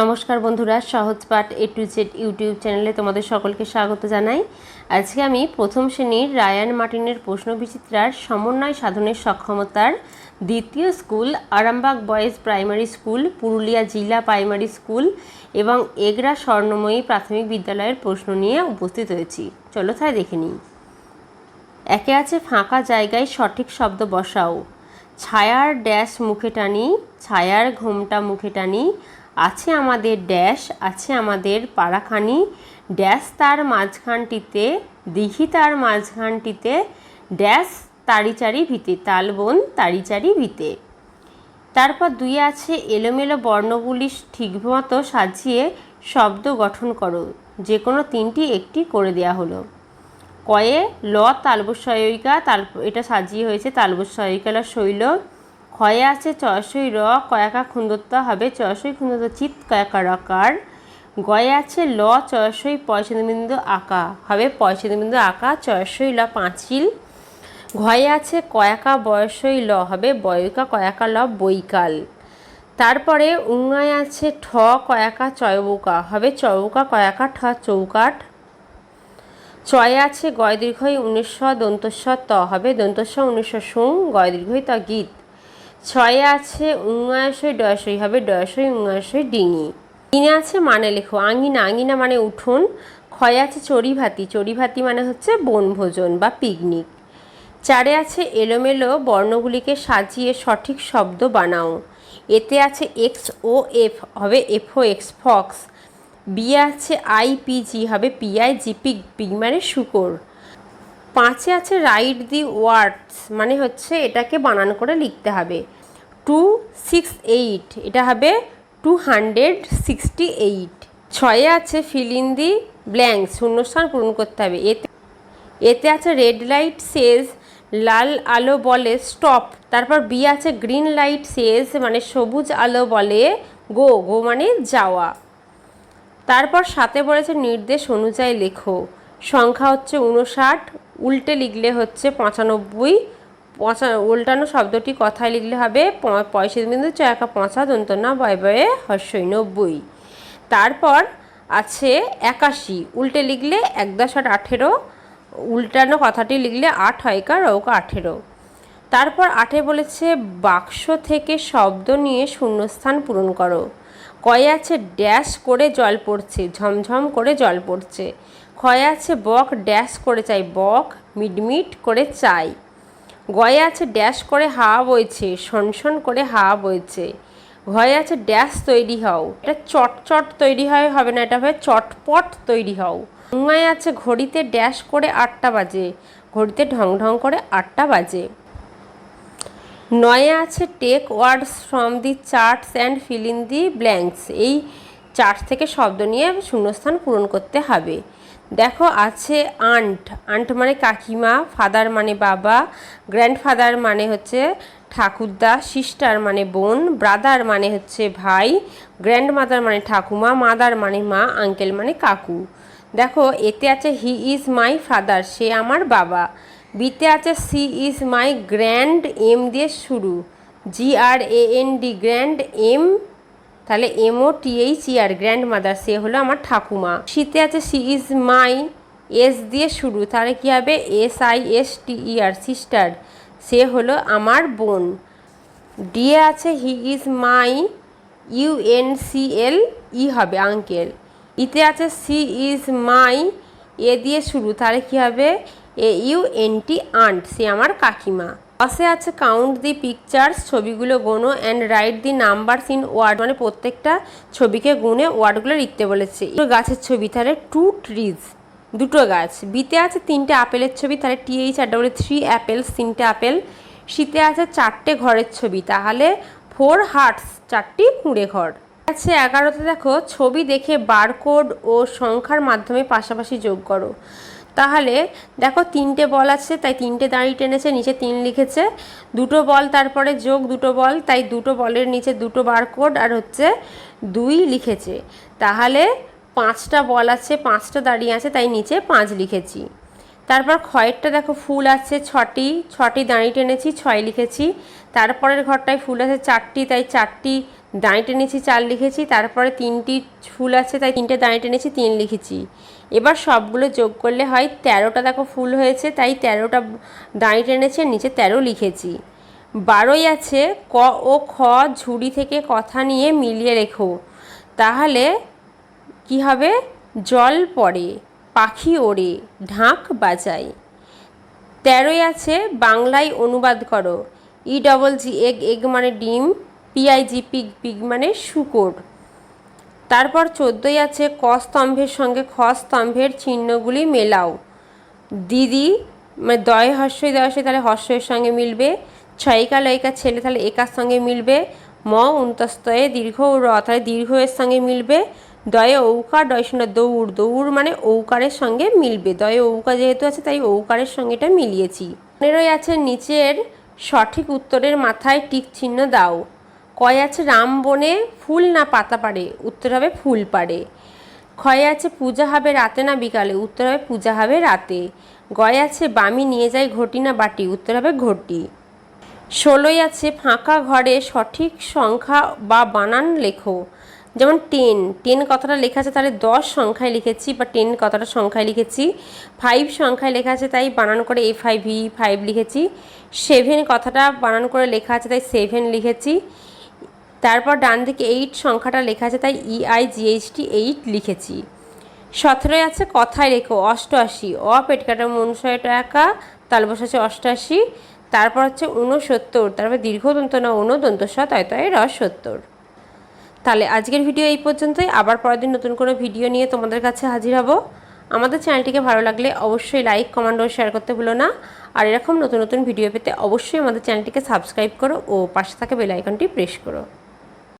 নমস্কার বন্ধুরা, সহজ পাঠ এ টু জেড ইউটিউব চ্যানেলে তোমাদের সকলকে স্বাগত জানাই। আজকে আমি প্রথম শ্রেণির রায়ান মার্টিনের প্রশ্ন বিচিত্রার সমন্বয় সাধনের সক্ষমতার দ্বিতীয় school, Arambagh boys primary school, Purulia জেলা প্রাইমারি স্কুল এবং এগরা স্বর্ণময়ী প্রাথমিক বিদ্যালয়ের প্রশ্ন নিয়ে উপস্থিত হয়েছি। চলো তাই দেখে নিই। একে আছে ফাঁকা জায়গায় সঠিক শব্দ বসাও। ছায়ার ড্যাশ মুখে টানি, ছায়ার ঘোমটা মুখে টানি আছে আমাদের ড্যাশ আছে আমাদের পাড়াখানি। ড্যাশ তার মাঝখানটিতে, দিঘি তার মাঝখানটিতে ড্যাশ তারিচারি ভিতে, তালবন তারিচারি ভিতে। তারপর দুই আছে, এলোমেলো বর্ণগুলি ঠিকমতো সাজিয়ে শব্দ গঠন করো। যে কোনো তিনটি একটি করে দেয়া হলো। কয়ে ল তালবস্বয়িকা, তাল এটা সাজিয়ে হয়েছে তালবস্বয়িকালা শৈল। ক্ষয়ে আছে চয়সই র, কয়াকা খুন্দত্ব হবে চয়সই খুন্দত্ব চিত কয়াকা রকার। গয়ে আছে ল চয়সই পয়সিন্দবিন্দু আঁকা হবে পয়সিন্দবিন্দু আঁকা চয়সই ল, পাঁচিল। ঘয়ে আছে কয়াকা, বয়সই ল হবে বয়কা কয়াকা ল, বৈকাল। তারপরে উঙায় আছে ঠ, কয়াকা, চয়বুকা হবে চৌকা কয়াকা, ঠ, চৌকাঠ। চয়ে আছে গয় দীর্ঘই উনিশশো, দন্তস্ব ত হবে, দন্তস্ব উনিশশো সুং, গয় দীর্ঘই ত গীত। ছয়ে আছে উঙাশই ডয়সই হবে ডয়সই উঙাশই ডিঙি। তিনে আছে মানে লেখো, আঙিনা আঙিনা মানে উঠোন, ক্ষয়ে আছে চড়িভাতি চড়িভাতি মানে হচ্ছে বনভোজন বা পিকনিক চারে আছে এলোমেলো, বর্ণগুলিকে সাজিয়ে সঠিক শব্দ বানাও। এতে আছে এক্স ও এফ, হবে F O X, fox. B আছে আই পি জি, হবে পিআই জিপি পি মানে শুকর। পাঁচে আছে রাইট দি ওয়ার্ডস মানে হচ্ছে এটাকে বানান করে লিখতে হবে। টু সিক্স এইট এটা হবে টু হান্ড্রেড সিক্সটি এইট ছয়ে আছে ফিল ইন দি ব্ল্যাঙ্ক শূন্যস্থান পূরণ করতে হবে। এতে এতে আছে রেড লাইট সেজ লাল আলো বলে স্টপ তারপর বি আছে গ্রিন লাইট সেজ মানে সবুজ আলো বলে গো গো মানে যাওয়া। তারপর সাথে বলেছে নির্দেশ অনুযায়ী লেখো। সংখ্যা হচ্ছে উনষাট উল্টে লিখলে হচ্ছে পঁচানব্বই। পঁচা, উল্টানো শব্দটি কথায় লিখলে হবে পঁয়ষট্টি বিন্দু একা পঁচা দন্ত না বয় বয়ে হর্ষই নব্বই। তারপর আছে একাশি, উল্টে লিখলে এক দশ আট আঠেরো, উল্টানো কথাটি লিখলে আট হয়কা রৌকা আঠেরো। তারপর আটে বলেছে, বাক্স থেকে শব্দ নিয়ে শূন্যস্থান পূরণ করো। কয়ে আছে, ড্যাশ করে জল পড়ছে, ঝমঝম করে জল পড়ছে। ক্ষয়ে আছে, বক, ড্যাশ করে চাই, বক, মিটমিট করে চাই। গয়ে আছে ড্যাশ করে হাওয়া বইছে শনশন করে হাওয়া বইছে। ঘয়ে আছে ড্যাশ তৈরি হও। এটা চটচট তৈরি হয়, হবে না, এটা হবে চটপট তৈরি হও। উঙায় আছে ঘড়িতে ড্যাশ করে আটটা বাজে, ঘড়িতে ঢং ঢং করে আটটা বাজে। নয়ে আছে take words from the charts and fill in the blanks এই চার্ট থেকে শব্দ নিয়ে শূন্যস্থান পূরণ করতে হবে। দেখো আছে আন্ট আন্ট মানে কাকিমা ফাদার মানে বাবা গ্র্যান্ডফাদার মানে হচ্ছে ঠাকুরদা সিস্টার মানে বোন ব্রাদার মানে হচ্ছে ভাই গ্র্যান্ড মাদার মানে ঠাকুমা মাদার মানে মা আঙ্কেল মানে কাকু। দেখো, এতে আছে হি ইজ মাই ফাদার সে আমার বাবা। বিতে আছে she is my grand M দিয়ে শুরু। G R A N D grand M তাহলে M O T H E R grand mother সে হলো আমার ঠাকুমা। শীতে আছে সি ইজ মাই এস দিয়ে শুরু, তাহলে কী হবে? S I S T E R sister সে হলো আমার বোন। ডিএ আছে he is my U N C L E হবে আঙ্কেল ইতে আছে সি ইজ মাই এ দিয়ে শুরু, তাহলে কী হবে? A U N T aunt সে আমার কাকিমা। পাশে আছে কাউন্ট দি পিকচার্স ছবিগুলো গোনো and write the numbers in word মানে প্রত্যেকটা ছবিকে গুনে ওয়ার্ডগুলো লিখতে বলেছে। গাছের ছবি, তাহলে টু ট্রিজ দুটো গাছ। বিতে আছে তিনটে আপেলের ছবি, তাহলে T H R double three apples তিনটে আপেল। শীতে আছে চারটে ঘরের ছবি, তাহলে ফোর হার্টস চারটি কুঁড়ে ঘর। আছে এগারোতে দেখো, ছবি দেখে বারকোড ও সংখ্যার মাধ্যমে পাশাপাশি যোগ করো। তাহলে দেখো তিনটে বল আছে, তাই তিনটে দাঁড়িয়ে টেনেছে, নিচে তিন লিখেছে। দুটো বল, তারপরে যোগ দুটো বল, তাই দুটো বলের নিচে দুটো বারকোড, আর হচ্ছে দুই লিখেছে। তাহলে পাঁচটা বল আছে, পাঁচটা দাঁড়িয়ে আছে, তাই নিচে পাঁচ লিখেছি। তারপর খয়েরটা দেখো ফুল আছে ছটি ছটি দাঁড়িয়ে টেনেছি, ছয় লিখেছি। তারপরের ঘরটায় ফুল আছে চারটি, তাই চারটি দাঁড়ি টেনেছি, চার লিখেছি, তারপরে তিনটি ফুল আছে, তাই তিনটে দাঁড়ি টেনেছি, তিন লিখেছি। এবার সবগুলো যোগ করলে হয় তেরোটা, দেখো ফুল হয়েছে, তাই তেরোটা দাঁড়ি টেনেছি নিচে তেরো লিখেছি। বারোই আছে, ক ও খ ঝুড়ি থেকে কথা নিয়ে মিলিয়ে রেখো। তাহলে কি হবে? জল পড়ে, পাখি ওড়ে, ঢাক বাজায়। তেরোই আছে, বাংলায় অনুবাদ করো। E double G, egg egg মানে ডিম। পিআইজি পিগ পিগ মানে শুকর। তারপর চোদ্দই আছে ক স্তম্ভের সঙ্গে খ স্তম্ভের চিহ্নগুলি মেলাও। দিদি মানে দয় হর্ষই দয় তাহলে হর্ষের সঙ্গে মিলবে। ছয়িকা, লয়িকা, ছেলে তাহলে একার সঙ্গে মিলবে। ম, উন্তস্তয়ে, দীর্ঘ ও র তাহলে দীর্ঘের সঙ্গে মিলবে। দয়ে ঔকার ডয় শূন্য, দৌড়। দৌড় মানে ঔকারের সঙ্গে মিলবে। দয়ে ঔকা যেহেতু আছে, তাই ঔকারের সঙ্গে এটা মিলিয়েছি। পনেরোই আছে, নিচের সঠিক উত্তরের মাথায় টিক চিহ্ন দাও। কয় আছে রাম বনে, ফুল না পাতা পারে উত্তর হবে ফুল পারে ক্ষয় আছে পূজা হবে রাতে না বিকালে, উত্তর হবে পূজা হবে রাতে। গয় আছে বামি নিয়ে যায় ঘটি না বাটি, উত্তর হবে ঘটি। ষোলোই আছে ফাঁকা ঘরে সঠিক সংখ্যা বা বানান লেখো। যেমন টেন টেন কথাটা লেখা আছে, তাহলে দশ সংখ্যায় লিখেছি, বা টেন কথাটা সংখ্যায় লিখেছি। ফাইভ সংখ্যায় লেখা আছে, তাই বানান করে এ ফাইভ ভি ফাইভ লিখেছি। সেভেন কথাটা বানান করে লেখা আছে, তাই সেভেন লিখেছি। তারপর ডান দিকে এইট সংখ্যাটা লেখা আছে, তাই ই আই জিএইচটি এইট লিখেছি। সতেরোই আছে, কথায় রেখো, অষ্টআশি। অ পেটকাটা মনুষয় টাকা, তাল বসাচ্ছে অষ্টআশি তারপর হচ্ছে ঊনসত্তর, তারপর দীর্ঘদন্ত না ঊনদন্ত স তয় তয় র, সত্তর। তাহলে আজকের ভিডিও এই পর্যন্তই। আবার পরের দিন নতুন কোনো ভিডিও নিয়ে তোমাদের কাছে হাজির হব। আমাদের চ্যানেলটিকে ভালো লাগলে অবশ্যই লাইক কমেন্ট ও শেয়ার করতে ভুলো না। আর এরকম নতুন নতুন ভিডিও পেতে অবশ্যই আমাদের চ্যানেলটিকে সাবস্ক্রাইব করো ও পাশে থাকা বেল আইকনটি প্রেস করো।